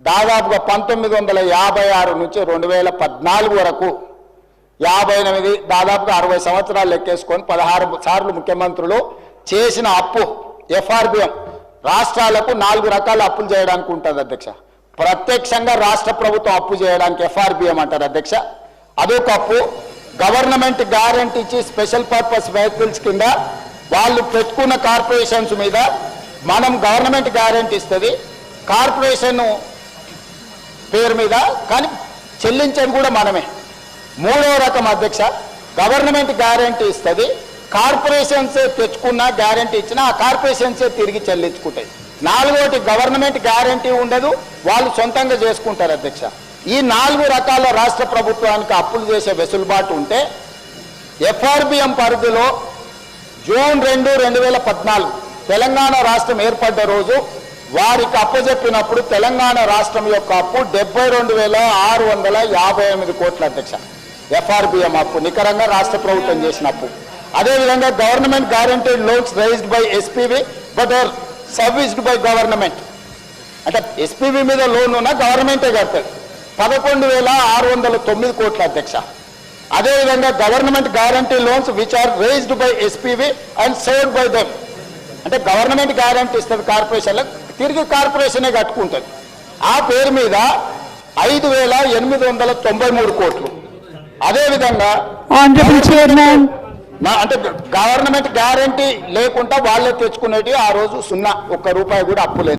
దాదాపుగా పంతొమ్మిది వందల యాభై ఆరు నుంచి రెండు వేల పద్నాలుగు వరకు యాభై ఎనిమిది దాదాపుగా అరవై సంవత్సరాలు లెక్కేసుకొని పదహారు సార్లు ముఖ్యమంత్రులు చేసిన అప్పు ఎఫ్ఆర్బిఎం రాష్ట్రాలకు నాలుగు రకాల అప్పులు చేయడానికి ఉంటుంది అధ్యక్ష. ప్రత్యక్షంగా రాష్ట్ర ప్రభుత్వం అప్పు చేయడానికి ఎఫ్ఆర్బిఎం అంటారు అధ్యక్ష. అదొక అప్పు. గవర్నమెంట్ గ్యారంటీ ఇచ్చి స్పెషల్ పర్పస్ వెహికల్స్ కింద వాళ్ళు పెట్టుకున్న కార్పొరేషన్స్ మీద మనం గవర్నమెంట్ గ్యారంటీ ఇస్తుంది. కార్పొరేషన్ పేరు మీద కానీ చెల్లించేది కూడా మనమే. మూడో రకం అధ్యక్ష గవర్నమెంట్ గ్యారంటీ ఇస్తుంది. కార్పొరేషన్స్ తెచ్చుకున్న గ్యారంటీ ఇచ్చినా ఆ కార్పొరేషన్సే తిరిగి చెల్లించుకుంటాయి. నాలుగోటి గవర్నమెంట్ గ్యారంటీ ఉండదు వాళ్ళు సొంతంగా చేసుకుంటారు అధ్యక్ష. ఈ నాలుగు రకాల రాష్ట్ర ప్రభుత్వానికి అప్పులు చేసే వెసులుబాటు ఉంటే ఎఫ్ఆర్బిఎం పరిధిలో జూన్ రెండు రెండు వేల పద్నాలుగు తెలంగాణ రాష్ట్రం ఏర్పడ్డ రోజు వారికి అప్పచెప్పినప్పుడు తెలంగాణ రాష్ట్రం యొక్క అప్పు డెబ్బై రెండు వేల ఆరు వందల యాభై ఎనిమిది కోట్ల అధ్యక్ష. ఎఫ్ఆర్బిఎం అప్పు నికరంగా రాష్ట్ర ప్రభుత్వం చేసిన అప్పు. అదేవిధంగా government guaranteed loans raised by SPV but are serviced by government అంటే ఎస్పీవి మీద లోన్ ఉన్న గవర్నమెంటే కడతాడు పదకొండు వేల ఆరు వందల తొమ్మిది కోట్ల అధ్యక్ష. అదేవిధంగా government guarantee loans which are raised by SPV and saved by them అంటే గవర్నమెంట్ గ్యారంటీ ఇస్తుంది కార్పొరేషన్లకు తిరిగి కార్పొరేషనే కట్టుకుంటుంది. ఆ పేరు మీద ఐదు వేల ఎనిమిది వందల తొంభై మూడు కోట్లు. అదేవిధంగా నా అంటే గవర్నమెంట్ గ్యారంటీ లేకుండా వాళ్ళే తెచ్చుకునేటి ఆ రోజు సున్నా ఒక్క రూపాయి కూడా అప్పు లేదు.